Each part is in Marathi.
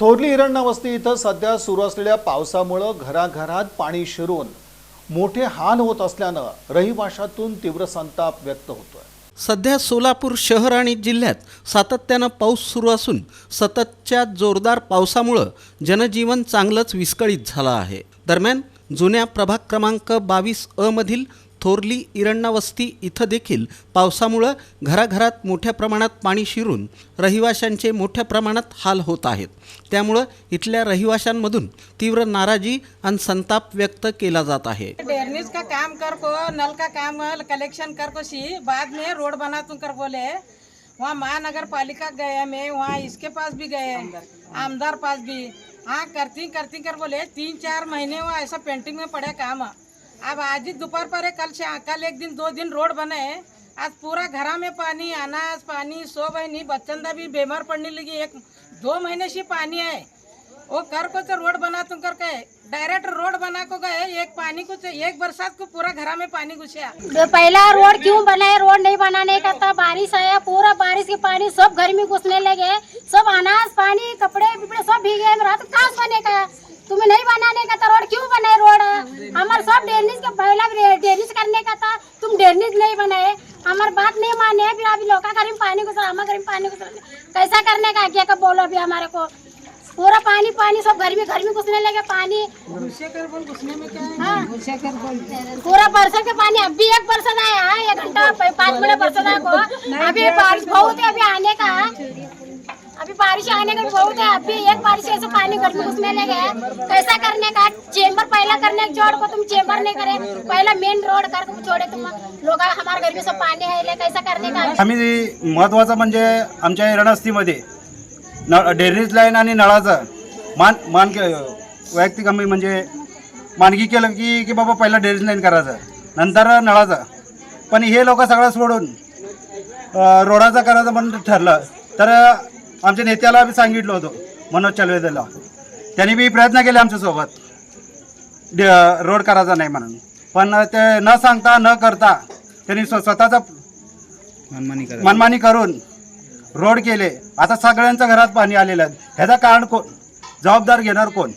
थोरली हिरण्णावस्ती इथं सध्या सुरू असलेल्या पावसामुळं घराघरात पाणी शिरून मोठे हाल होत असल्यानं रहिवाशातून तीव्र संताप व्यक्त होतोय. सध्या सोलापूर शहर आणि जिल्ह्यात सातत्यानं पाऊस सुरू असून सततच्या जोरदार पावसामुळं जनजीवन चांगलंच विस्कळीत झालं आहे. दरम्यान जुन्या प्रभाग क्रमांक बावीस अ मधील थोरली इरण्णा वस्ती इथं देखील पावसामुळं घराघरात मोठ्या प्रमाणात पाणी शिरून रहिवाशांचे मोठ्या प्रमाणात हाल होत आहेत. त्यामुळं इथल्या रहिवाशांमधून तीव्र नाराजी आणि संताप व्यक्त केला जात आहे. डेरनीज का काम कर नल का काम कलेक्शन कर को सी बाद में रोड बनातून कर बोले. वहाँ महानगर पालिका गए मैं वहाँ इसके पास भी गए आमदार पास भी. हाँ करती करती कर बोले तीन चार महीने वो ऐसा पेंटिंग में पड़े काम. अब आज ही दोपहर पर है, कल कल एक दिन दो दिन रोड बने आज पूरा घरा में पानी अनाज पानी सो बहनी बच्चंदा भी बीमार पड़ने लगी एक दो महीने से पानी है। वो कर को तो रोड बना तुम कर के डायरेक्ट रोड बना को गए एक पानी को एक बरसात को पूरा घरा में पानी घुसा। जो पहला रोड क्यों बनाए रोड नहीं बनाने का था बारिश आया पूरा बारिश के पानी सब घर में घुसने लगे सब अनाज पानी कपड़े सब भीगे रात का। तुम्हें नहीं बनाने का था रोड क्यों बनाए रोड हमारे सब डेरनीज का पहला डेरनीज करने का था तुम डेरनीज नहीं बनाए हमारी बात नहीं माने फिर अभी लोग घर में पानी घुस हमारे घर में पानी घुस कैसा करने का क्या कब बोलो अभी हमारे को? पूरा पानी पानी सब घर में घर में घुसने लगे पानी। कर बोल घुसने में क्या है? हाँ। पूरा बरसात का पानी अभी एक बरसात आया है एक घंटा पाँच मिनट बरसात आया को। अभी बारिश बहुत है अभी आने का बारिश आने का बहुत है अभी एक बारिश ऐसे पानी घर में घुसने लगे है। कैसा करने का चेम्बर पहला करने जोड़ को तुम चेम्बर नहीं करे। पहला मेन रोड कर छोड़े तुम। लोग हमारे घर में सब पानी है कैसा करने का। आम्ही महत्त्वाचं म्हणजे आमच्या रणस्तीमध्ये न डेरीज लाईन आणि नळाचं मान मान वैयक्तिक आम्ही म्हणजे मानगी केलं की की बाबा पहिला डेरीज लाईन करायचं नंतर नळाचं. पण हे लोक सगळं सोडून रोडाचं करायचं म्हणून ठरलं. तर आमच्या नेत्याला आम्ही सांगितलं होतं मनोज चलवेदेला त्यांनी बी प्रयत्न केले आमच्यासोबत. रोड करायचा नाही म्हणून. पण ते न सांगता न करता त्यांनी स्व स्वतःचा मनमानी करून रोड केले. आता सगळ्यांच्या घरात पाणी आलेलं आहे. ह्याचं कारण कोण जबाबदार घेणार कोण?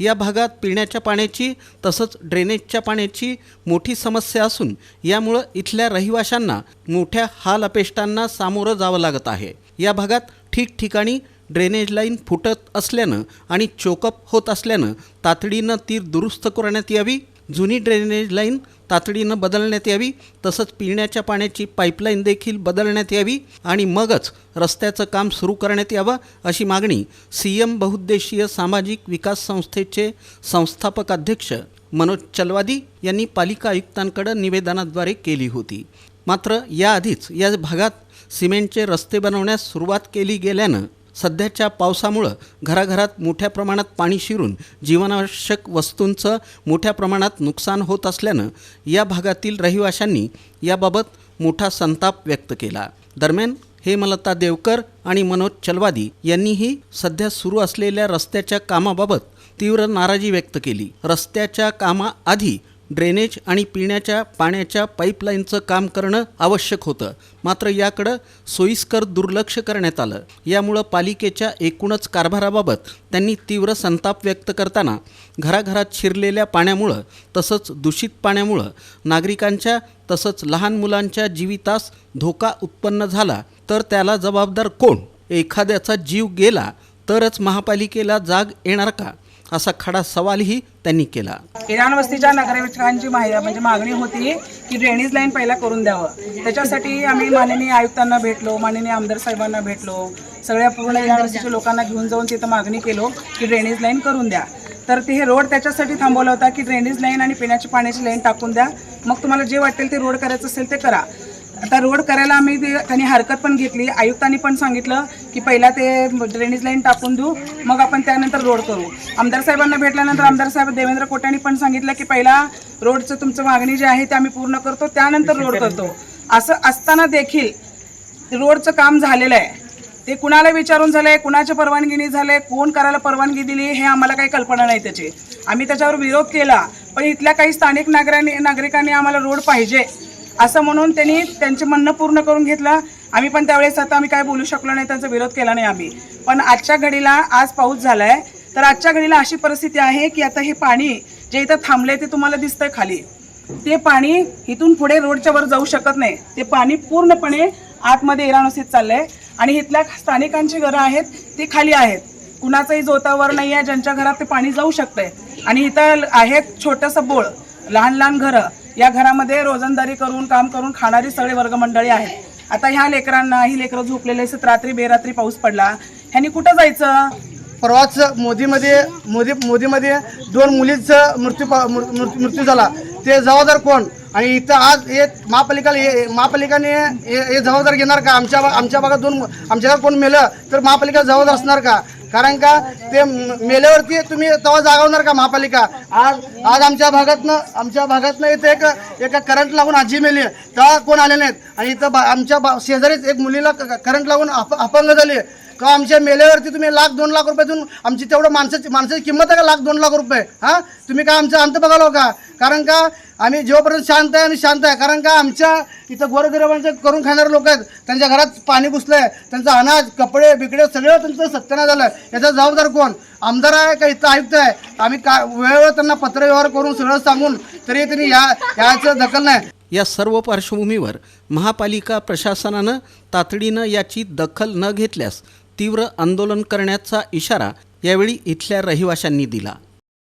या भागात पिण्याच्या पाण्याची तसंच ड्रेनेजच्या पाण्याची मोठी समस्या असून यामुळं इथल्या रहिवाशांना मोठ्या हाल अपेष्टांना सामोरं जावं लागत आहे. या भागात ठिकठिकाणी ड्रेनेज लाईन फुटत असल्यानं आणि चोकअप होत असल्यानं तातडीनं ती दुरुस्त करण्यात यावी जुनी ड्रेनेज लाईन तातडीनं बदलण्यात यावी तसंच पिण्याच्या पाण्याची पाईपलाईन देखील बदलण्यात यावी आणि मगच रस्त्याचं काम सुरू करण्यात यावं अशी मागणी सी एम बहुउद्देशीय सामाजिक विकास संस्थेचे संस्थापक अध्यक्ष मनोज चलवादी यांनी पालिका आयुक्तांकडे निवेदनाद्वारे केली होती. मात्र याआधीच या भागात सिमेंटचे रस्ते बनवण्यास सुरुवात केली गेल्यानं सध्याच्या पावसामुळं घराघरात मोठ्या प्रमाणात पाणी शिरून जीवनावश्यक वस्तूंचं मोठ्या प्रमाणात नुकसान होत असल्यानं या भागातील रहिवाशांनी याबाबत मोठा संताप व्यक्त केला. दरम्यान हेमलता देवकर आणि मनोज चलवादी यांनीही सध्या सुरू असलेल्या रस्त्याच्या कामाबाबत तीव्र नाराजी व्यक्त केली. रस्त्याच्या कामाआधी ड्रेनेज आणि पिण्याच्या पाण्याच्या पाईपलाईनचं काम करणं आवश्यक होतं. मात्र याकडं सोयीस्कर दुर्लक्ष करण्यात आलं. यामुळं पालिकेच्या एकूणच कारभाराबाबत त्यांनी तीव्र संताप व्यक्त करताना घराघरात शिरलेल्या पाण्यामुळं तसंच दूषित पाण्यामुळं नागरिकांच्या तसंच लहान मुलांच्या जीवितास धोका उत्पन्न झाला. तर त्याला जबाबदार कोण? एखाद्याचा जीव गेला तरच महापालिकेला जाग येणार का? असा खडा सवालही त्यांनी केला. इराण वस्तीच्या नागरिकांची माहिती म्हणजे मागणी होती की ड्रेनेज लाईन पहिला करून द्यावं. त्याच्यासाठी आम्ही माननीय आयुक्तांना भेटलो माननीय आमदार साहेबांना भेटलो सगळ्या पूर्ण इराण वस्तीच्या लोकांना घेऊन जाऊन तिथं मागणी केलो की ड्रेनेज लाईन करून द्या. तर ते हे रोड त्याच्यासाठी थांबवला होता की ड्रेनेज लाईन आणि पिण्याची पाण्याची लाईन टाकून द्या. मग तुम्हाला जे वाटेल ते रोड करायचं असेल ते करा. आता रोड करायला आम्ही ते त्यांनी हरकत पण घेतली. आयुक्तांनी पण सांगितलं की पहिला ते ड्रेनेज लाईन टाकून देऊ मग आपण त्यानंतर रोड करू. आमदार साहेबांना भेटल्यानंतर आमदार साहेब देवेंद्र कोट्यांनी पण सांगितलं की पहिला रोडचं तुमचं मागणी जी आहे ते आम्ही पूर्ण करतो त्यानंतर रोड करतो. असं असताना देखील रोडचं काम झालेलं आहे. ते कुणाला विचारून झालंय कुणाच्या परवानगीने झालंय कोण करायला परवानगी दिली हे आम्हाला काही कल्पना नाही त्याची. आम्ही त्याच्यावर विरोध केला पण इथल्या काही स्थानिक नागरिकांनी नागरिकांनी आम्हाला रोड पाहिजे. असं म्हणून त्यांनी त्यांचे म्हणणं पूर्ण करून घेतलं. आम्ही पण त्यावेळेस आता आम्ही काय बोलू शकलो नाही त्यांचा विरोध केला नाही आम्ही. पण आजच्या घडीला आज पाऊस झाला आहे तर आजच्या घडीला अशी परिस्थिती आहे की आता हे पाणी जे इथं थांबले ते तुम्हाला दिसतंय खाली. ते पाणी इथून पुढे रोडच्या वर जाऊ शकत नाही. ते पाणी पूर्णपणे आतमध्ये इराणोसीत चाललंय. आणि इथल्या स्थानिकांची घरं आहेत ती खाली आहेत. कुणाचंही जोतावर नाही आहे ज्यांच्या घरात ते पाणी जाऊ शकतंय. आणि इथं आहेत छोटंसं बोळ लहान लहान घरं. या घरामध्ये रोजंदारी करून काम करून खाणारी सगळे वर्गमंडळी आहेत. आता ह्या लेकरांना ही लेकरं झोपलेले असतात रात्री बेरात्री पाऊस पडला. ह्यांनी कुठं जायचं? परवाच मोदीमध्ये मोदी मोदीमध्ये दोन मुलींचा मृत्यू पा- मृ- मृत्यू मृत्यू झाला. ते जबाबदार कोण? आणि इथं आज हे महापालिकाला हे- महापालिकाने हे जबाबदार घेणार का? आमच्या आमच्या भागात दोन आमच्या कोण मेलं तर महापालिका जबाबदार असणार का? कारण का ते मेल्यावरती तुम्ही तेव्हा जागवणार का महापालिका? आज आज आमच्या भागातनं आमच्या भागातनं इथं एक एका करंट लागून आजी मेली तेव्हा कोण आले नाहीत? आणि इथं बा- आमच्या बा- शेजारीच एक मुलीला करंट लागून अप अपंग झाली का आमच्या मेल्यावरती तुम्ही लाख दोन लाख रुपये देऊन आमची तेवढं माणसाची माणसाची किंमत आहे का? लाख दोन लाख रुपये? हां? तुम्ही काय आमचं अंत बघालो हो का? कारण का आम्ही जेव्हापर्यंत शांत आहे आणि शांत आहे. कारण का आमच्या इथं गोरगरिबांचे करून खाणारे लोक आहेत. त्यांच्या घरात पाणी घुसलंय त्यांचं अनाज कपडे बिकडे सगळं त्यांचं सत्यानाश झालं याचा जबाबदार कोण? आमदार आहे का इथं आयुक्त आहे? आम्ही का वेळेवर त्यांना पत्रव्यवहार करून सगळं सांगून तरी त्यांनी या याचं दखल नाही. या सर्व पार्श्वभूमीवर महापालिका प्रशासनानं तातडीनं याची दखल न घेतल्यास तीव्र आंदोलन करण्याचा इशारा यावेळी इथल्या रहिवाशांनी दिला.